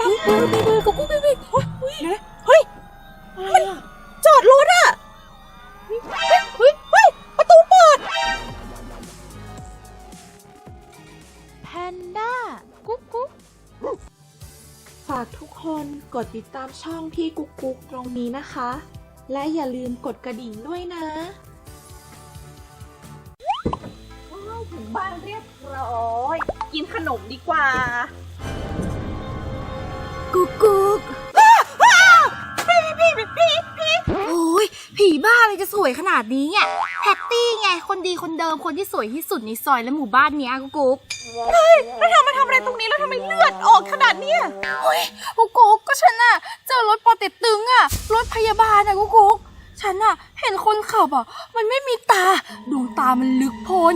ตามไปไปไปกุ๊กกุ๊กไปไปเฮ้ยนะเฮ้ยอะไรอะจอดรถอะเฮ้ยเฮ้ยเฮ้ยประตูเปิดแพนด้ากุ๊กกุ๊กฝากทุกคนกดติดตามช่องพี่กุ๊กกุ๊กตรงนี้นะคะ และอย่าลืมกดกระดิ่งด้วยนะถึงบ้านเรียบร้อย กินขนมดีกว่า กุ๊กกุ๊กพี่พี่พี่พี่โอ้ยผีบ้าอะไรจะสวยขนาดนี้เนี่ยแพตตี้ไง คนดีคนเดิมคนที่สวยที่สุดในซอยและหมู่บ้านเนี้ยกุ๊กกุ๊กแล้วเธอมาทำอะไรตรงนี้แล้วทำไมเลือดออกขนาดเนี้ยกุ๊กกุ๊กก็ฉันอะเจอรถปอเต็กตึงอะรถพยาบาลอะกุ๊กกุ๊กฉันอะเห็นคนขับอะมันไม่มีตา ดวงตามันลึกโพน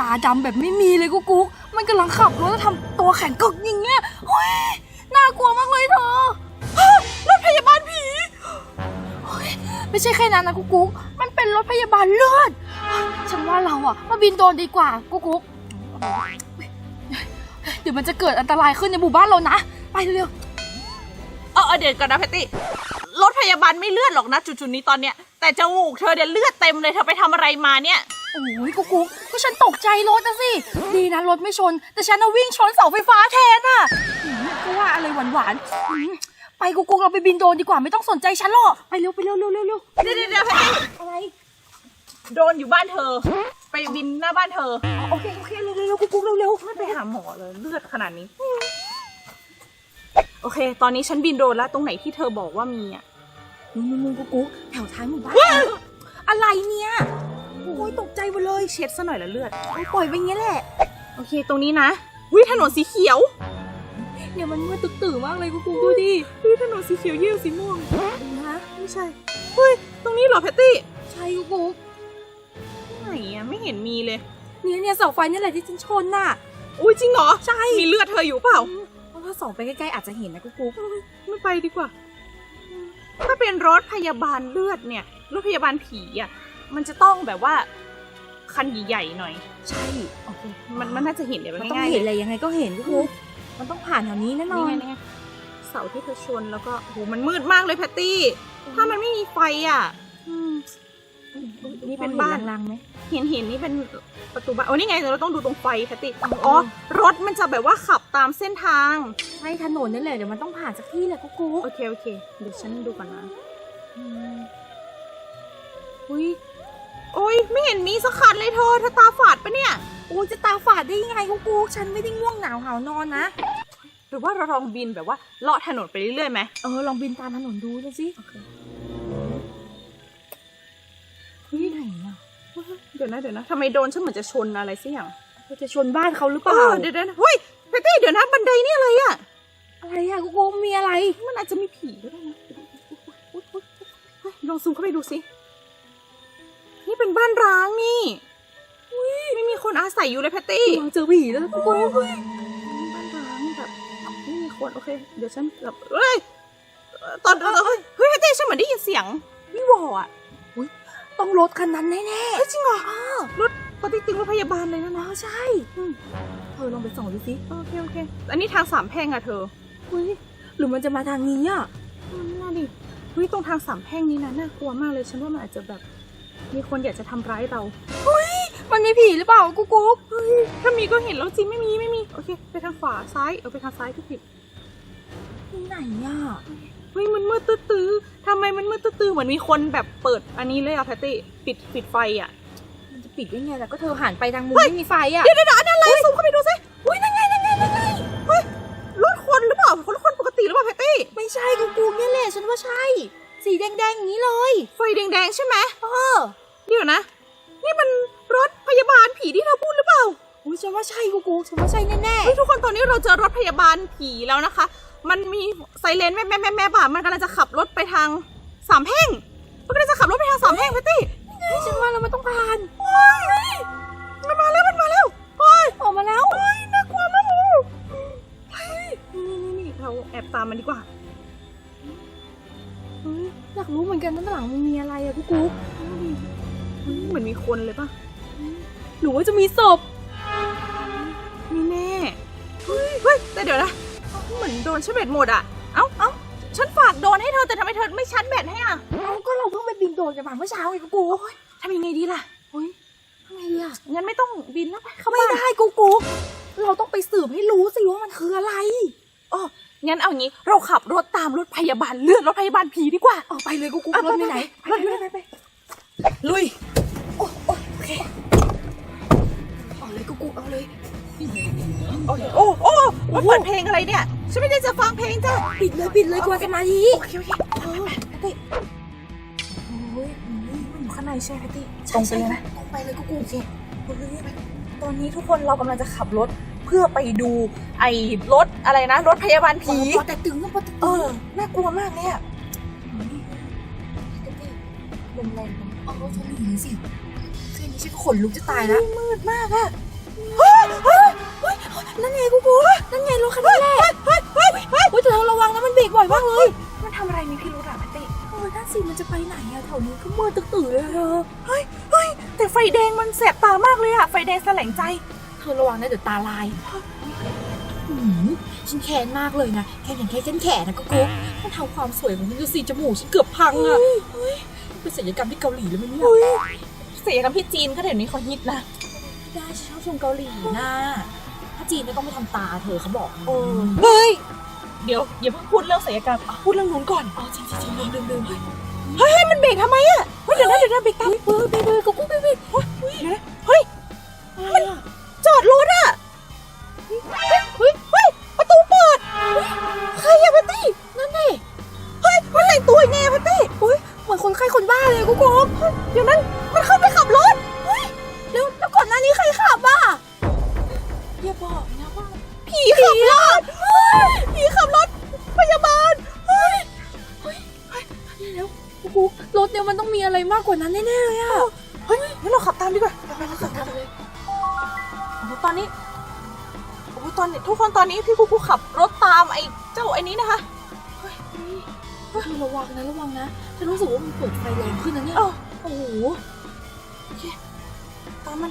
ตาดำแบบไม่มีเลยกุ๊กกุ๊กมันกำลังขับรถแล้วทำตัวแข็งกึกอย่างเงี้ยเฮ้ย น่ากลัวมากเลยเธอรถพยาบาลผีไม่ใช่แค่นั้นนะกุ๊กกุ๊กมันเป็นรถพยาบาลเลือด ฉันว่าเราอะมาบินโดรนดีกว่ากุ๊กกุ๊กเดี๋ยวมันจะเกิดอันตรายขึ้นในหมู่บ้านเรานะ ไปเร็วเออเออเดี๋ยวก่อนนะแพตตี้ รถพยาบาลไม่เลือดหรอกนะจุดๆนี้ตอนเนี้ย แต่จมูกเธอเดี๋ยวเลือดเต็มเลยเธอไปทำอะไรมาเนี่ย โอ้ยกุ๊กกุ๊กก็ฉันตกใจรถนะสิ ดีนะรถไม่ชน แต่ฉันน่ะวิ่งชนเสาไฟฟ้าแทน หวานๆหืมไปกุ๊กกุ๊กเราไปบินโดรนดีกว่าไม่ต้องสนใจฉันหรอกไปเร็วไปเร็วเร็วเร็วเร็วเดี๋ยวเดี๋ยวเดี๋ยวแพตตี้อะไรโดนอยู่บ้านเธอ ไปบินหน้าบ้านเธอ โอเคโอเคเร็วเร็วเร็วกุ๊กกุ๊กเร็วเร็วไม่ไปหาหมอเลยเลือดขนาดนี้ โอเค ตอนนี้ฉันบินโดรนแล้วตรงไหนที่เธอบอกว่ามีอะมึงมึงมึงกุ๊กกุ๊กแถวท้ายหมู่บ้านอะไรเนี่ยโอ้ยตกใจหมดเลยเช็ดซะหน่อยละเลือดโอ้ยปล่อยไปงี้แหละ โอเค ตรงนี้นะวิถนนสีเขียว เนี่ยมันมืดตึกตื่มากเลยกุ๊กกุ๊กดูดิวิถนนสีเขียวเยี่ยวสีม่วงนะไม่ใช่เฮ้ยตรงนี้เหรอแพตตี้ใช่กุ๊กกุ๊กไหนอะไม่เห็นมีเลยเนี่ยเนี่ยเสาไฟนี่แหละที่ฉันชนน่ะอุ้ยจริงเหรอใช่มีเลือดเธออยู่เปล่าเพราะว่าส่องไปใกล้ๆอาจจะเห็นนะกุ๊กกุ๊กไม่ไปดีกว่า ถ้าเป็นรถพยาบาลเลือดเนี่ยรถพยาบาลผีอะมันจะต้องแบบว่าคันใหญ่ๆหน่อย ใช่โอเคมันมันน่าจะเห็นเดี๋ยวมันมันต้องง่ายๆเห็นอะไรยังไงก็เห็นกุ๊กกุ๊กมันต้องผ่านแถวนี้แน่นอนี่นไงนี่ไงเสาที่เธอชนแล้วก็โหมันมืดมากเลยแพตตี้ ถ้ามันไม่มีไฟอะอืมนี่เป็นบ้านลางๆไหมเห็นเห็นนี่เป็นประตูบ้านโอ้นี่ไงเราต้องดูตรงไฟแพตตี้อ๋อรถมันจะแบบว่าขับตามเส้นทางใช่ถนนนั่นแหละเดี๋ยวมันต้องผ่านสักที่แหละกุ๊กกุ๊กโอเคโอเคเดี๋ยวฉันดูก่อนนะอืมอุ้ยโอ้ยไม่เห็นมีสักคันเลยเธอเธอตาฝาดปะเนี่ยโอ้ยจะตาฝาดได้ยังไงกุ๊กกุ๊กฉันไม่ได้ง่วงหนาวหาวนอนนะ หรือว่าเราลองบินแบบว่าเลาะถนนไปเรื่อยๆไหมเออลองบินตามถนนดูดูสิเฮ้ยไหนอะเดี๋ยวนะเดี๋ยวนะทำไมโดนฉันเหมือนจะชนอะไรสักอย่างเราจะชนบ้านเขาหรือเปเอล่าอเดี๋ยวนะเฮ้ยแพตตี้เดี๋ยวนะบันไดนี่อะไรอะอะไรอะกุ๊กกุ๊กมีอะไร มันอาจจะมีผีก็ได้นะอุ๊ยอุ๊ยอุ๊ยเฮ้ยลองซูมเข้าไปดูสินี่เป็นบ้านร้างนี่อุ๊ยไม่มีคนอาศัยอยู่เลยแพตตี้กำลังเจอผีแล้วนะกุ๊ก คนโอเค เดี๋ยวฉันแบบเฮ้ยตอนเฮ้ยเฮ้ยแพตตี้ฉันเหมือนได้ยินเสียงวิวออะต้องรถคันนั้นแน่เฮ้ยจริงเหรอรถปฏิติงรถพยาบาลเลยนะนะใช่เธอลองไปส่องดูสิโอเคโอเค อันนี้ทางสามแพร่งอะเธอเฮ้ยหรือมันจะมาทางนี้อะมน่าดิเฮ้ยตรงทางสามแพร่งนี้นะน่ากลัวมากเลยฉันว่ามันอาจจะแบบมีคนอยากจะทำร้ายเรามันมีผีหรือเปล่ากุ๊กกุ๊กเฮ้ยถ้ามีก็เห็นแล้วจริงไม่มีไม่มีโอเค ไปทางขวาซ้ายเออไปทางซ้ายก็ผิด ที่ไหนอะเฮ้ยมันมืดตื้อๆทำไมมันมืดตื้อๆเหมือนมีคนแบบเปิดอันนี้เลยอะแพตตี้ปิดปิดไฟอะมันจะปิดได้ไงล่ะก็เธอหันไปทางมุมไม่มีไฟอะเดี๋ยวเดี๋ยวอันนั้นอะไรซูมเข้าไปดูสิอุ้ยนั่นไงนั่นไงนั่นไงเฮ้ยรถคนหรือเปล่ารถคนปกติหรือเปล่าแพตตี้ไม่ใช่กุ๊กกุ๊กเนี่ยแหละฉันว่าใช่ สีแดงๆอย่างนี้เลย ไฟแดงๆใช่ไหมเออเดี๋ยวนะ นี่มันรถพยาบาลผีที่เธอพูดหรือเปล่าอุ้ยฉันว่าใช่กุ๊กกุ๊กฉันว่าใช่แน่เฮ้ยทุกคนตอนนี้เราเจอรถพยาบาลผีแล้วนะคะ มันมีไซเรนแม่แม่แม่แม่บ่ามันกำลังจะขับรถไปทางสามแพ่งมันกำลังจะขับรถไปทางสามแพ่งแพตตี้ๆเฮ้ยฉันว่าแล้วมันต้องผ่านโอ้ยมันมาแล้วมันมาแล้วโอ้ยออกมาแล้วโอ้ยน่ากลัวมากเลยเฮ้ยนี่นี่นี่เราแอบตามมันดีกว่าเฮ้ยอยากรู้เหมือนกันด้านหลังมันมีอะไรอะกุ๊กกุ๊กเหมือนมีคนเลยปะหรือว่าจะมีศพไม่แน่เฮ้ยแต่เดี๋ยวนะ เหมือนโดนชาร์จแบตหมดอะ เอ้าเอ้าฉันฝากโดนให้เธอแต่ทำไมเธอไม่ชาร์จแบตให้อะเอาก็เราเพิ่งไปบินโดรนกันมาเมื่อเช้าไงกูกูทำยังไงดีล่ะเฮ้ยทำไงดีอะงั้นไม่ต้องบินแล้วไปเข้าไม่บ้านได้กูกูเราต้องไปสืบให้รู้สิว่ามันคืออะไรอ๋องั้นเอางี้เราขับรถตามรถพยาบาลเลื่อนรถพยาบาลผีดีกว่าออกไปเลยกูกูอะรถไปไหนรถอยู่ไหนไปลุยโอ้โอ้โอเคเอาเลยกูกูเอาเลยโอเคโอ้โอ้มาเปิดเพลงอะไรเนี่ย ฉันไม่ได้จะฟังเพลงจ้ะปิดเลยปิดเลยกลัวสมาธิโอเคโอเคเออแพตตี้โอ้ยนี่มันอยู่ข้างในใช่ไหมแพตตี้ตรงไปเลยนะตรงไปเลยกูกูโอเคตอนนี้ทุกคนเรากำลังจะขับรถเพื่อไปดูไอ้รถอะไรนะ รถพยาบาลผีพอแต่ตึงก็พอแต่เอตึงอน่ากลัวมากเลยอะลมแรงมันเอารถชนหนีสิแค่นี้ฉันก็ขนลุกจะตายแล้วมืดมากอะ นั่นไงกูกูนั่นไงรถคันนี้แหละเฮ้ยเฮ้ยเฮ้ยเฮ้ยแต่เราระวังนะมันเบรกบ่อยมากเลยมันทำอะไรมีพิรุธอะแพตตี้เออนั่นสิมันจะไปไหนอะแถวนี้ก็มืดตึ๊ตื่นเลยเธอเฮ้ยเฮ้ยแต่ไฟแดงมันแสบตามากเลยอะไฟแดงแสลงใจ เธอระวังนะเดี๋ยวตาลายหืมฉันแค้นมากเลยนะแค่อย่างแค่ฉันแขนนะก็กุ๊กมันทำความสวยของฉันดูสิจมูกฉันเกือบพังอะเฮ้ยเป็นศัลยกรรมที่เกาหลีเลยมั้ยเนี่ยเสียกับพี่จีนก็เดี๋ยวนี้เขาฮิตนะไม่ได้ฉันชอบชมเกาหลีนะ ถ้าจีนไม่ต้องไปทำตาเธอเขาบอกเออเฮ้ย เดี๋ยวอย่าเพิ่งพูดเรื่องศัลยกรรมพูดเรื่องนู้นก่อนอ๋อจริงจริงลืมลืมลืมเฮ้ยมันเบรกทำไมอะเฮ้ยเดี๋ยวนะเดี๋ยวนะเบรกตามเฮ้ยเฮ้ยเฮ้ยเฮ้ยกุ๊กกุ๊กเฮ้ยเฮ้ยเดี๋ยวนะเฮ้ยอะไรอะจอดรถอะ กุ๊กรถเนี่ยมันต้องมีอะไรมากกว่านั้นแน่ๆเลยอะเฮ้ยงั้นเราขับตามดีกว่าไปไปเราขับตามเลยโอ้โหตอนนี้โอ้โหตอนนี้ทุกคนตอนนี้พี่กูกูขับรถตามไอ้เจ้าไอ้นี้นะคะเธอระวังนะระวังนะฉันรู้สึกว่ามันเปิดไฟแรงขึ้นนะเนี่ยเอ้าโอ้โหตามมัน